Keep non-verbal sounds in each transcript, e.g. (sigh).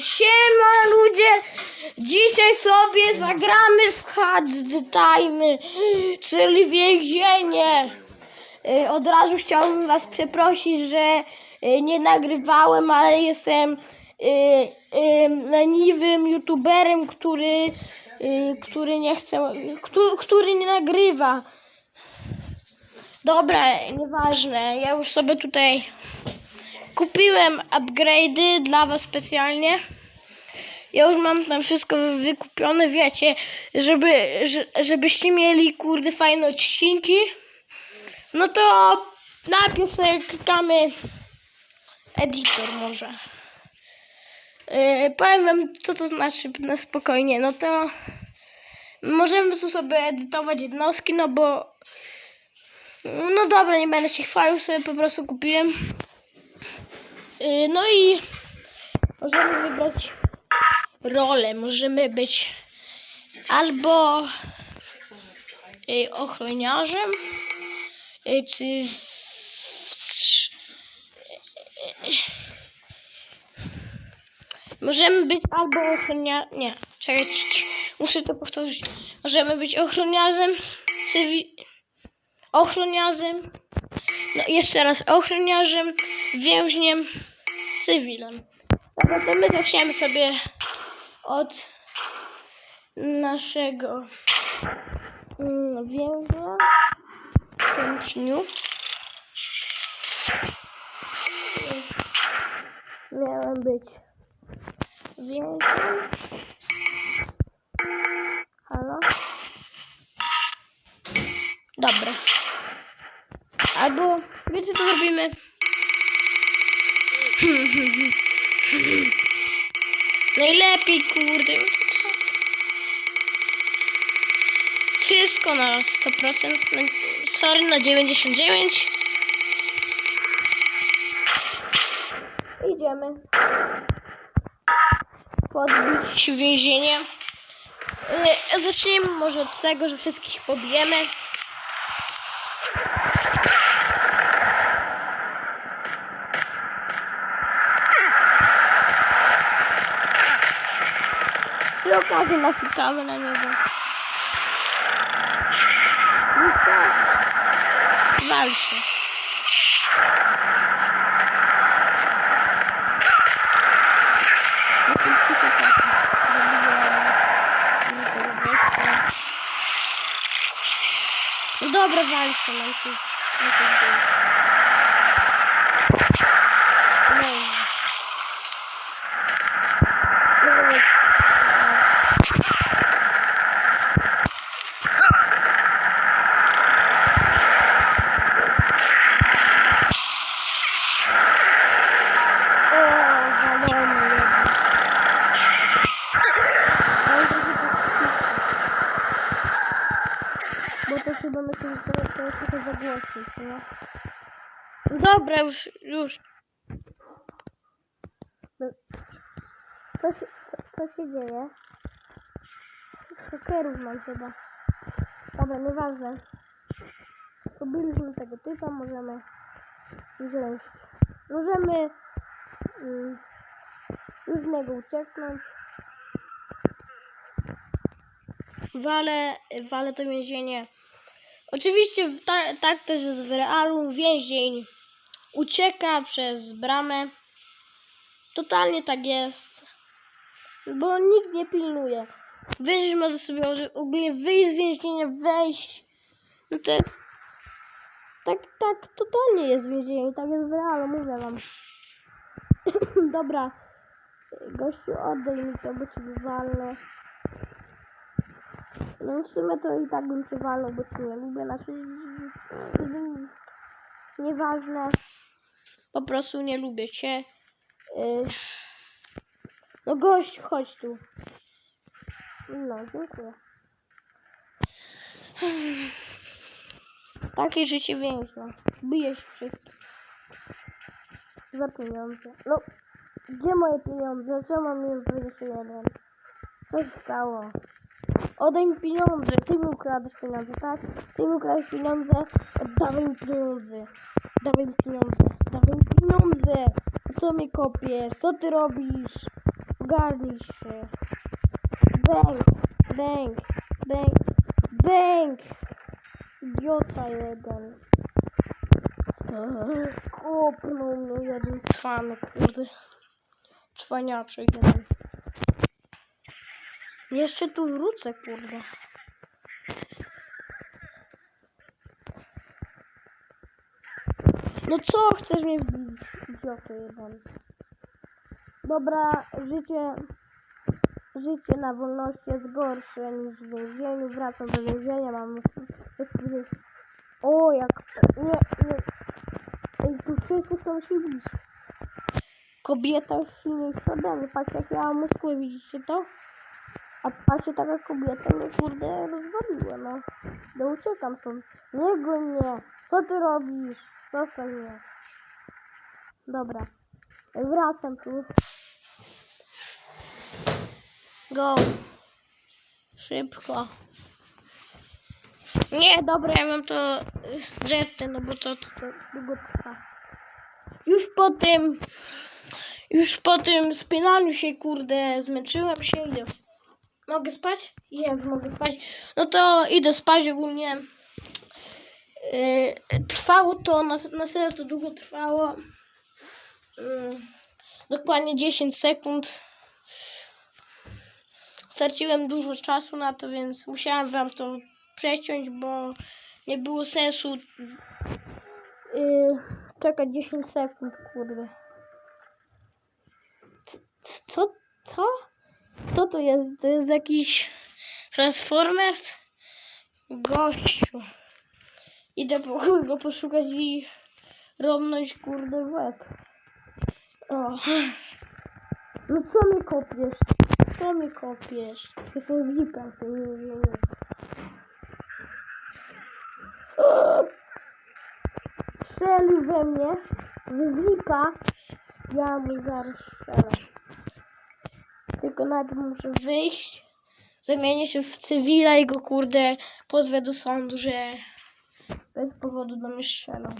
Siema ludzie! Dzisiaj sobie zagramy w Hard Time, czyli więzienie. Y, Od razu chciałbym was przeprosić, że y, nie nagrywałem, ale jestem y, leniwym youtuberem, który, który nie chce, który nie nagrywa. Dobra, nieważne. Ja już sobie tutaj kupiłem upgrade'y dla was specjalnie. Ja już mam tam wszystko wykupione, wiecie, żeby, że- żebyście mieli kurde fajne odcinki. No to najpierw sobie klikamy editor może. Yy, powiem wam co to znaczy na spokojnie. No to możemy tu sobie edytować jednostki, no bo no dobra, nie będę się chwalił, sobie po prostu kupiłem. Yy, No i możemy wybrać rolę. Możemy być albo yy, ochroniarzem, yy, czy możemy być albo ochroniarzem. Nie, czekaj, muszę to powtórzyć. Możemy być ochroniarzem, cywi... ochroniarzem, no jeszcze raz ochroniarzem, więźniem, cywilem. Dobra, to my zaczniemy sobie od naszego mm, więźnia. Continue. Miałem być więźniem. Halo? Dobra. Albo, wiecie co zrobimy? (laughs) Najlepiej, kurde. Wszystko na 100%. No, sorry, na 99. Idziemy. Podbić więzienie. E, Zacznijmy może od tego, że wszystkich pobijemy. Przy okazji nafikamy na niego. Jeszcze wal się. Jestem psychopatą. No dobra, wal się na ty. Na ty Leży. Dobra. O, walony jeden. Bo to chyba myślę, że to, to jest trochę za głośno, co nie? Dobra, już, już. No, Co się, co, co się dzieje? Hakerów mam chyba. Dobra, nieważne. Pobiliśmy tego typa, możemy wziąć. Możemy mm, już z niego ucieknąć. Wale, wale to więzienie. Oczywiście ta, tak też jest w realu. Więzień ucieka przez bramę. Totalnie tak jest. Bo nikt nie pilnuje. Więzień może sobie ogólnie wyjść z więzienia, wejść. No to jest... Tak, tak, totalnie jest więzienie. Tak jest w realu, mówię wam. (coughs) Dobra. Gościu, oddaj mi to, bo ci wywalę. No w sumie to i tak bym walnął, bo cię nie lubię. Znaczy, nieważne. Po prostu nie lubię cię. No gość, chodź tu. No, dziękuję. Takie życie więźnia. Bije się wszystkich. Za pieniądze. No, gdzie moje pieniądze? Czemu mam minus 21? Co się stało? Oddaj mi pieniądze. Ty mi ukradłeś pieniądze, tak? Ty mi ukradłeś pieniądze. Oddawaj mi pieniądze. Dawaj mi pieniądze. Dawaj mi pieniądze. Co mi kopiesz? Co ty robisz? Ogarnij się. Bęk, bęk, bęk, bęk. Idiota jeden. Kopnął mnie jeden cwany, kurde. Cwaniaczek jeden. Jeszcze tu wrócę, kurde. No co chcesz mnie wbić, idioto jeden? Dobra, życie... Życie na wolności jest gorsze niż w więzieniu. Wracam do więzienia, mam. O, jak... Nie, nie... Ej, tu wszyscy chcą się bić. Kobieta silniejsza ode mnie. Patrzcie, jak ja mam widzicie to? A patrzcie, taka kobieta mnie, kurde, rozwaliła, no. Ja uciekam stąd. Nie goń mnie. Co ty robisz? Zostań mnie. Dobra. Wracam tu. Go. Szybko. Nie, dobra, ja mam to y, rzeczy, no bo to, to, to długo trwa. Już po tym, już po tym spinaniu się, kurde, zmęczyłem się, idę. Mogę spać? Jest, mogę spać. No to idę spać ogólnie. Yy, trwało to, na, na serio to długo trwało. Yy, dokładnie 10 sekund. Straciłem dużo czasu na to, więc musiałem wam to przeciąć, bo nie było sensu yy, czekać 10 sekund, kurde. Co? Co? To jest? To jest jakiś Transformers? Gościu. Idę po (laughs) go poszukać i romnąć kurde w łeb. O. No co mnie kopiesz? Co mnie kopiesz? Jestem vipem w tym więzieniu. Strzelił we mnie. Z. Ja mu zaraz strzelę. Tylko najpierw muszę wyjść. Zamienię się w cywila i go kurde pozwę do sądu, że bez powodu do mnie strzelał.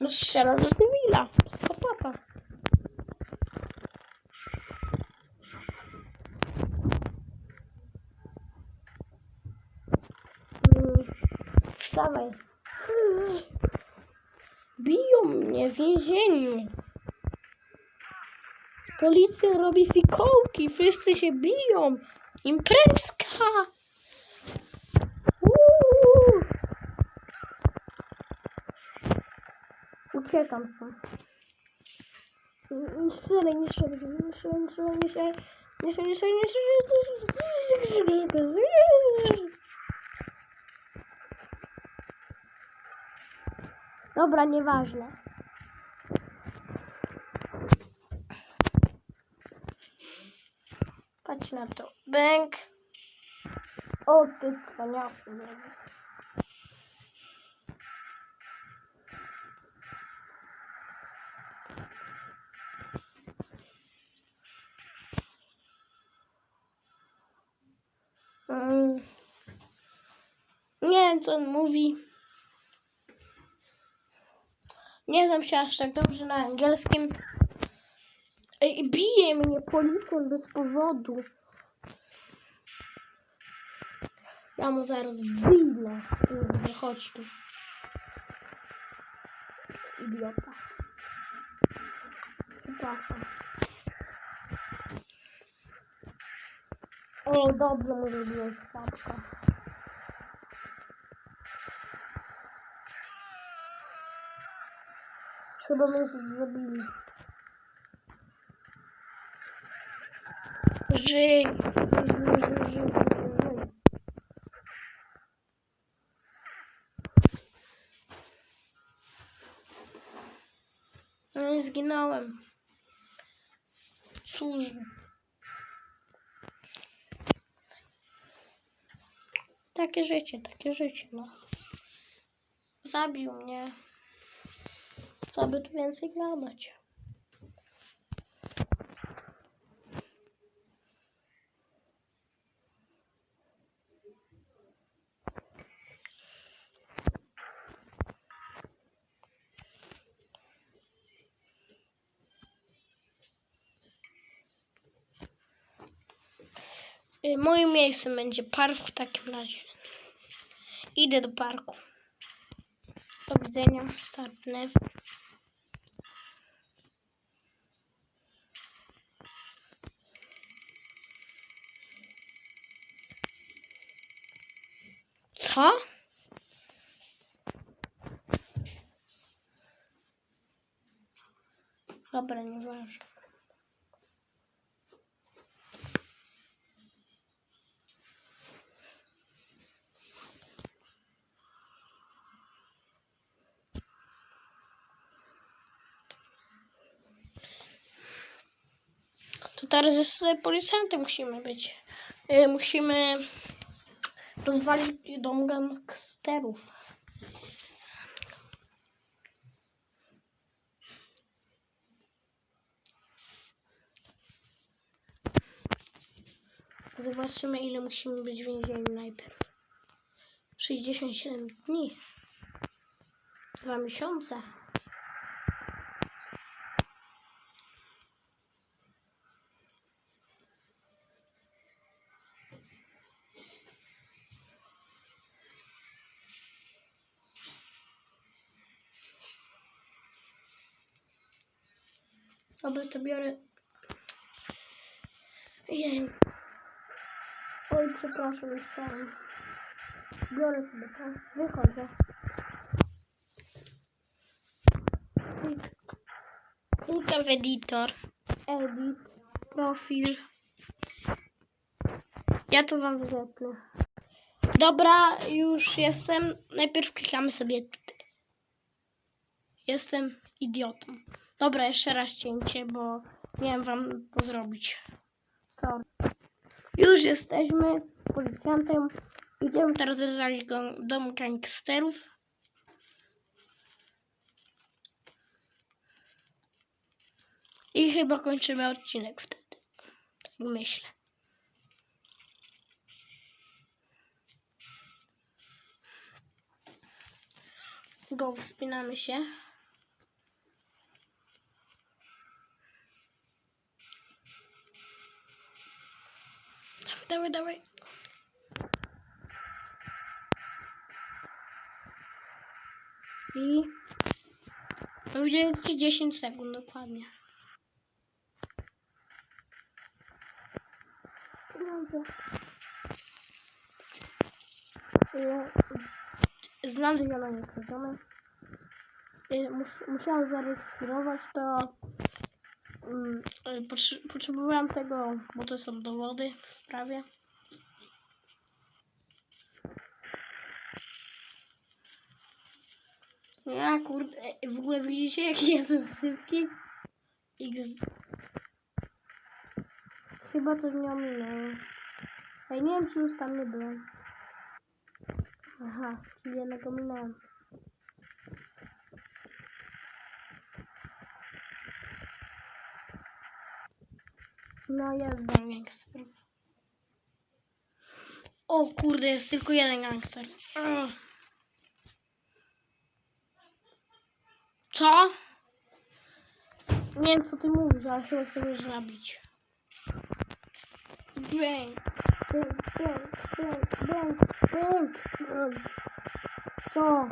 No strzelał do cywila. Psychopata. Mm, Wstawaj. Biją mnie w więzieniu. Policja robi fikołki, wszyscy się biją. Imprezka. uciekam stąd. Nie strzelaj, nie strzelaj, nie strzelaj, nie strzelaj, nie strzelaj, nie strzelaj, nie nie. Dobra, nieważne. Patrz na to. Bęk. O, ty cwaniaku. Nie wiem, co on mówi. Nie znam się aż tak dobrze na angielskim. Ej, bije mnie policjant bez powodu. Ja mu zaraz wyjdę. Kurde, chodź tu. Idiota. Przepraszam. Chyba mnie zabili. Żyj. Żyj, żyj, żyj, żyj. No i zginąłem. Cóż. takie życie, takie życie, no. Zabił mnie. Co by tu więcej gadać? Y, moim miejscem będzie parw w takim razie. Idę do parku. Do widzenia. Startnę. Co? Dobra, nieważne. Teraz jest policjantem musimy być. Y, musimy rozwalić dom gangsterów. Zobaczymy ile musimy być w więzieniu najpierw. 67 dni. Dwa miesiące. Dobra, to biorę. Jej. Oj, przepraszam, nie chciałem. Biorę sobie to. Wychodzę. Klik. Klikam w editor. Edit. Profil. Ja to wam zetnę. Dobra, już jestem. Najpierw klikamy sobie. Jestem idiotą. Dobra, jeszcze raz cięcie, bo miałem wam to zrobić. Sorry. Już jesteśmy policjantem. Idziemy teraz rozwalić go dom gangsterów. I chyba kończymy odcinek wtedy. Tak myślę. Go, wspinamy się. Dawaj, dawaj. I... No widziałem ci 10 sekund dokładnie. Znam zielone kradzione. Mus- Musiałam zarejestrować to. Mm, y, potrze- Potrzebowałam tego, bo to są dowody w sprawie. Ja kurde, w ogóle widzicie jaki jestem szybki? X. Chyba coś mnie ominęło. Ej, nie wiem czy już tam nie byłem. Aha, czyli jednego minąłem. No jest dom gangsterów. O kurde, jest tylko jeden gangster. Co? Nie wiem co ty mówisz, ale chyba chcę zabić. Bang, bang, bang, bang, bang, bang, bang. Co?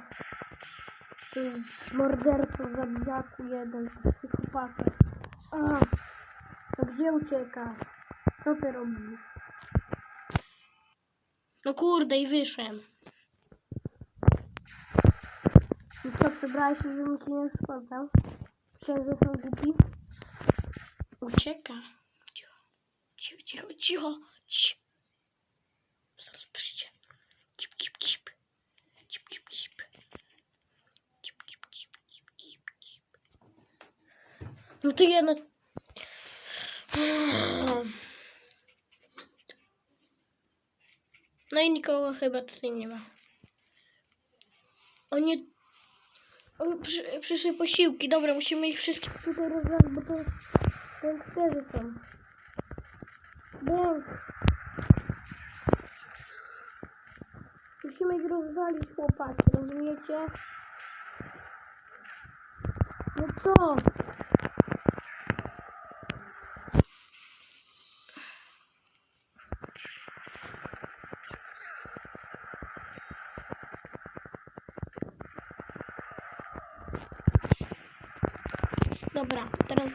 To jest morderca, zabijaku jeden, psychopata. A, to gdzie ucieka? Co ty robisz? No kurde i wyszłem. I co, przebrałeś się, żebym cię nie spotkał? Myślałem, że jestem głupi? Ucieka. Cicho, cicho, cicho, cicho. cicho. Zaraz przyjdzie. Cip, cip, cip. Cip, cip, cip. Cip, cip, cip, cip, cip, cip. No to jednak... No i nikogo chyba tutaj nie ma. O nie... O, przy, przyszły posiłki. Dobra, musimy ich wszystkich tutaj rozwalić, bo to gangsterzy są. Gang. Musimy ich rozwalić, chłopaki, rozumiecie? No co? Dobra, teraz...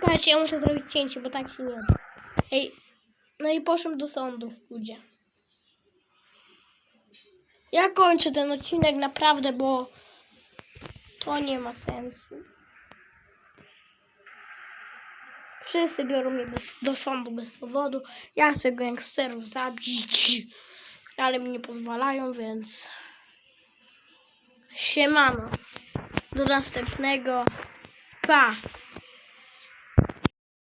Czekajcie, ja muszę zrobić cięcie, bo tak się nie da. Ej, no i poszłem do sądu, ludzie. Ja kończę ten odcinek naprawdę, bo to nie ma sensu. Wszyscy biorą mnie bez, do sądu bez powodu. Ja chcę gangsterów zabić, ale mi nie pozwalają, więc siemano. Do następnego. Pa!